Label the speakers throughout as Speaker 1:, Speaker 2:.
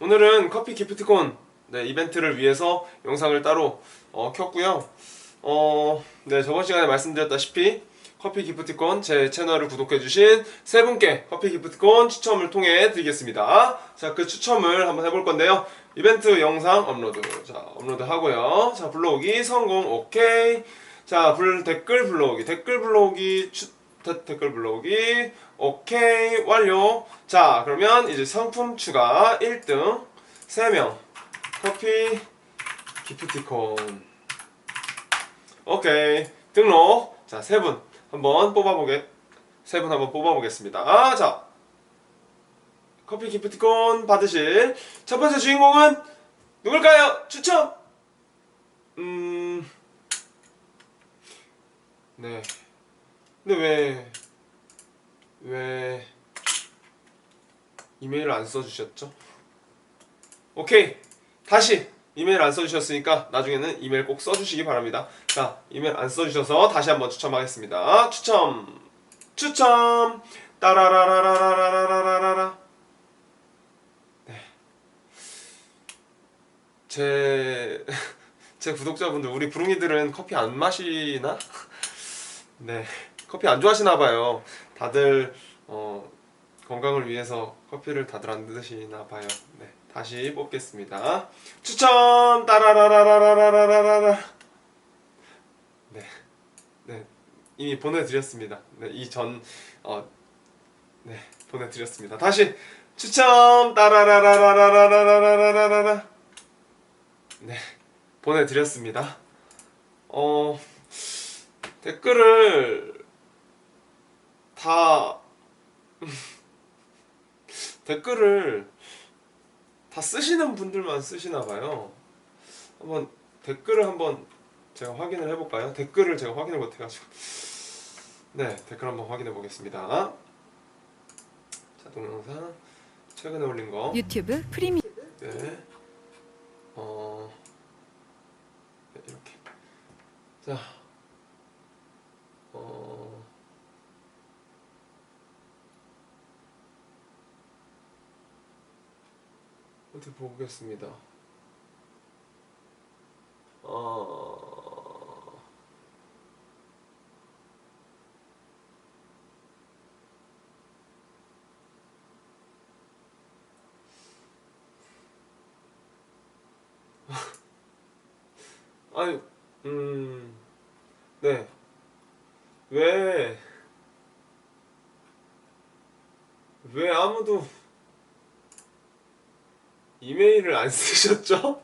Speaker 1: 오늘은 커피 기프티콘 네, 이벤트를 위해서 영상을 따로 어, 켰고요. 어, 네, 저번 시간에 말씀드렸다시피 커피 기프티콘 제 채널을 구독해주신 세 분께 커피 기프티콘 추첨을 통해 드리겠습니다. 자, 그 추첨을 한번 해볼 건데요. 이벤트 영상 업로드. 자, 업로드 하고요. 자, 불러오기 성공. 오케이. 자, 불, 댓글 불러오기. 댓글 불러오기. 추, 데- 댓글 불러오기. 오케이. 완료. 자, 그러면 이제 상품 추가 1등 3명. 커피 기프티콘. 오케이. 등록. 자, 세 분. 한번 뽑아보게. 세 분 한번 뽑아보겠습니다. 아, 자. 커피 기프티콘 받으실 첫 번째 주인공은 누굴까요? 추첨! 음. 네. 근데 왜, 왜, 이메일을 안 써주셨죠? 오케이. 다시 이메일 안 써주셨으니까 나중에는 이메일 꼭 써주시기 바랍니다. 자, 이메일 안 써주셔서 다시 한번 추첨하겠습니다. 추첨! 추첨! 따라라라라라라라라라. 제, 제 구독자분들, 우리 부릉이들은 커피 안 마시나? 네. 커피 안 좋아하시나 봐요. 다들, 어, 건강을 위해서 커피를 다들 안 드시나 봐요. 네. 다시 뽑겠습니다. 추첨! 따라라라라라라라라. 네. 네. 이미 보내드렸습니다. 네. 이전, 어, 네. 보내드렸습니다. 다시! 추첨! 따라라라라라라라라라라. 네, 보내드렸습니다. 어, 댓글을 다, 댓글을 다 쓰시는 분들만 쓰시나 봐요. 한번 댓글을 한번 제가 확인을 해볼까요? 댓글을 제가 확인을 못해가지고. 네, 댓글 한번 확인해 보겠습니다. 자, 동영상. 최근에 올린 거.
Speaker 2: 유튜브 프리미
Speaker 1: 네. 어. 네, 이렇게. 자. 어디 보겠습니다. 어. 아니, 음, 네. 왜, 왜 아무도 이메일을 안 쓰셨죠?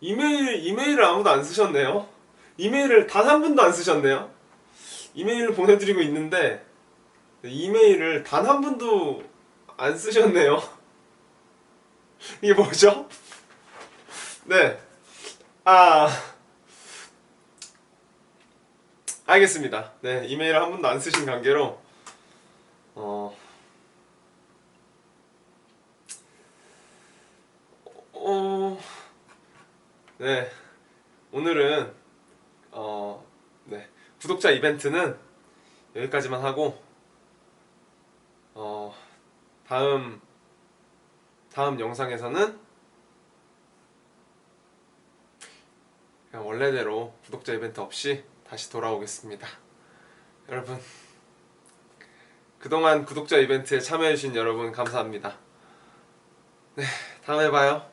Speaker 1: 이메일, 이메일을 아무도 안 쓰셨네요. 이메일을 단 한 분도 안 쓰셨네요. 이메일을 보내드리고 있는데, 이메일을 단 한 분도 안 쓰셨네요. 이게 뭐죠? 네. 아. 알겠습니다. 네. 이메일을 한 번도 안 쓰신 관계로, 어. 어. 네. 오늘은, 어. 네. 구독자 이벤트는 여기까지만 하고, 어. 다음, 다음 영상에서는 그냥 원래대로 구독자 이벤트 없이 다시 돌아오겠습니다. 여러분 그동안 구독자 이벤트에 참여해주신 여러분 감사합니다. 네 다음에 봐요.